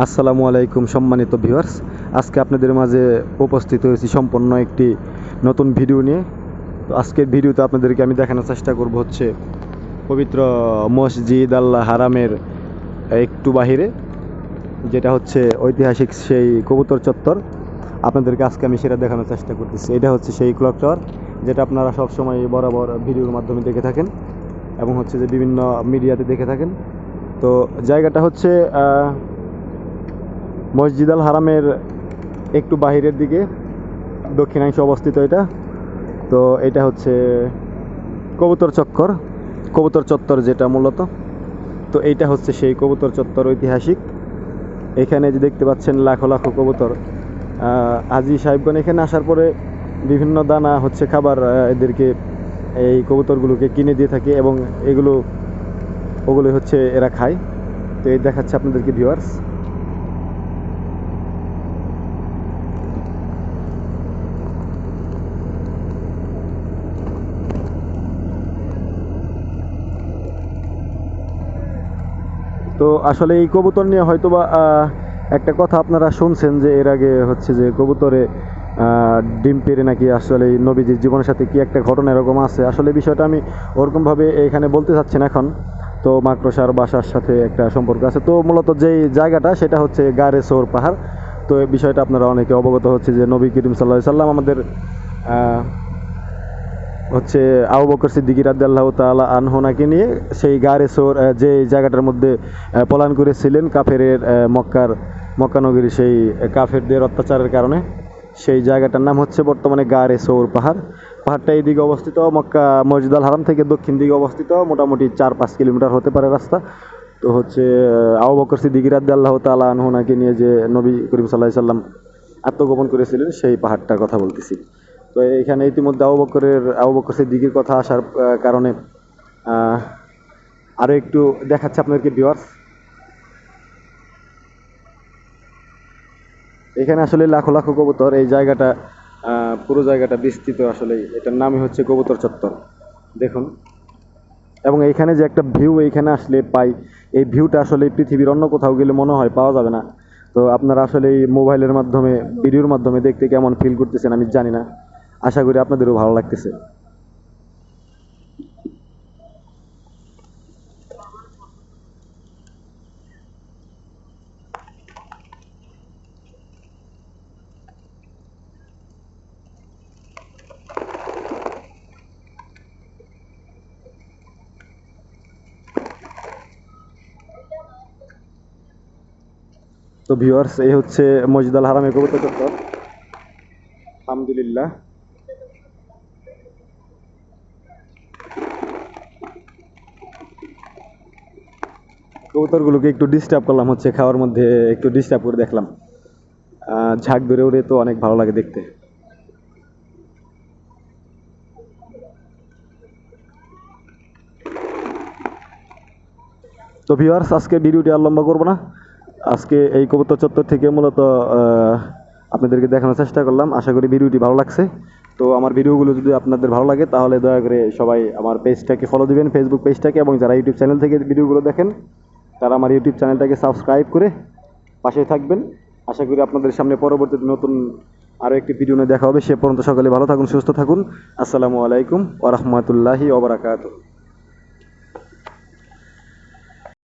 আসসালামু আলাইকুম সম্মানিত ভিউয়ার্স। আজকে আপনাদের মাঝে উপস্থিত হয়েছি সম্পন্ন একটি নতুন ভিডিও নিয়ে। তো আজকের ভিডিওতে আপনাদেরকে আমি দেখানোর চেষ্টা করব হচ্ছে পবিত্র মসজিদ আল্লাহ হারামের একটু বাহিরে, যেটা হচ্ছে ঐতিহাসিক সেই কবুতর চত্বর। আপনাদেরকে আজকে আমি সেটা দেখানোর চেষ্টা করতেছি। এটা হচ্ছে সেই ক্লক টাওয়ার যেটা আপনারা সবসময় বরাবর ভিডিওর মাধ্যমে দেখে থাকেন এবং হচ্ছে যে বিভিন্ন মিডিয়াতে দেখে থাকেন। তো জায়গাটা হচ্ছে মসজিদ আল হারামের একটু বাহিরের দিকে, দক্ষিণাংশে অবস্থিত এটা। তো এটা হচ্ছে কবুতর চক্কর কবুতর চত্বর যেটা মূলত। তো এইটা হচ্ছে সেই কবুতর চত্বর ঐতিহাসিক। এখানে যে দেখতে পাচ্ছেন লাখো লাখো কবুতর আজি সাহেবগণ এখানে আসার পরে বিভিন্ন দানা হচ্ছে খাবার এদেরকে এই কবুতরগুলোকে কিনে দিয়ে থাকে এবং এগুলো ওগুলো হচ্ছে এরা খায়। তো এই দেখাচ্ছে আপনাদেরকে ভিউয়ার্স তো আসলে এই কবুতর নিয়ে হয়তো বা একটা কথা আপনারা শুনছেন যে এর আগে হচ্ছে যে কবুতরে ডিম পেরে নাকি আসলে নবীজির জীবনের সাথে কি একটা ঘটনা এরকম আছে? আসলে বিষয়টা আমি ওরকমভাবে এখানে বলতে চাচ্ছি না এখন। তো মাকড়সার বাসার সাথে একটা সম্পর্ক আছে। তো মূলত যেই জায়গাটা, সেটা হচ্ছে গারে সোর পাহাড়। তো এই বিষয়টা আপনারা অনেকে অবগত হচ্ছে যে নবী করিম সাল্লাহ সাল্লাম আমাদের হচ্ছে আবু বকর সিদ্দিকি রাদিয়াল্লাহু তাআলা আনহোনাকে নিয়ে সেই গারে সোর যে জায়গাটার মধ্যে আহ, পলায়ন করেছিলেন কাফেরের মক্কার মক্কানগরী সেই কাফেরদের অত্যাচারের কারণে। সেই জায়গাটার নাম হচ্ছে বর্তমানে গারে সৌর পাহাড়। পাহাড়টা এই দিকে অবস্থিত মক্কা মসজিদ আল হারাম থেকে দক্ষিণ দিকে অবস্থিত মোটামুটি চার পাঁচ কিলোমিটার হতে পারে রাস্তা। তো হচ্ছে আবু বকর সিদ্দিকি রাদিয়াল্লাহু তাআলা আনহোনাকে নিয়ে যে নবী করিম আলাইহি সাল্লাম আত্মগোপন করেছিলেন সেই পাহাড়টার কথা বলতেছি। তো এখানে ইতিমধ্যে আবু বকরের, আবু বকর সিদ্দিকির কথা আসার কারণে আরও একটু দেখাচ্ছে আপনাদেরকে ভিউয়ার্স এখানে আসলে লাখো লাখো কবুতর, এই জায়গাটা পুরো জায়গাটা বিস্তৃত আসলে। এটার নামই হচ্ছে কবুতর চত্বর। দেখুন। এবং এইখানে যে একটা ভিউ এইখানে আসলে পাই, এই ভিউটা আসলে পৃথিবীর অন্য কোথাও গেলে মনে হয় পাওয়া যাবে না। তো আপনারা আসলে এই মোবাইলের মাধ্যমে ভিডিওর মাধ্যমে দেখতে কেমন ফিল করতেছেন আমি জানি না। আশা করি আপনাদেরও ভালো লাগতেছে। তো ভিউয়ার্স এই হচ্ছে মসজিদ আল হারামে কবুতর। চত্বর আলহামদুলিল্লাহ। কবুতরগুলোকে একটু ডিস্টার্ব করলাম, হচ্ছে খাওয়ার মধ্যে একটু ডিস্টার্ব করে দেখলাম। ঝাঁক ধরে উড়ে তো অনেক ভালো লাগে দেখতে। তো ভিওয়ার্স আজকে ভিডিওটি আর লম্বা করব না। আজকে এই কবুতর চত্বর থেকে মূলত আপনাদেরকে দেখানোর চেষ্টা করলাম। আশা করি ভিডিওটি ভালো লাগছে। তো আমার ভিডিওগুলো যদি আপনাদের ভালো লাগে, তাহলে দয়া করে সবাই আমার পেজটাকে ফলো দিবেন ফেসবুক পেজটাকে এবং যারা ইউটিউব চ্যানেল থেকে ভিডিওগুলো দেখেন তারা আমার ইউটিউব চ্যানেলটাকে সাবস্ক্রাইব করে পাশে থাকবেন। আশা করি আপনাদের সামনে পরবর্তীতে নতুন আরও একটি ভিডিও নিয়ে দেখা হবে। সে পর্যন্ত সকালে ভালো থাকুন, সুস্থ থাকুন। আসসালামু আলাইকুম ওরহমতুল্লাহি ওবরাকাতু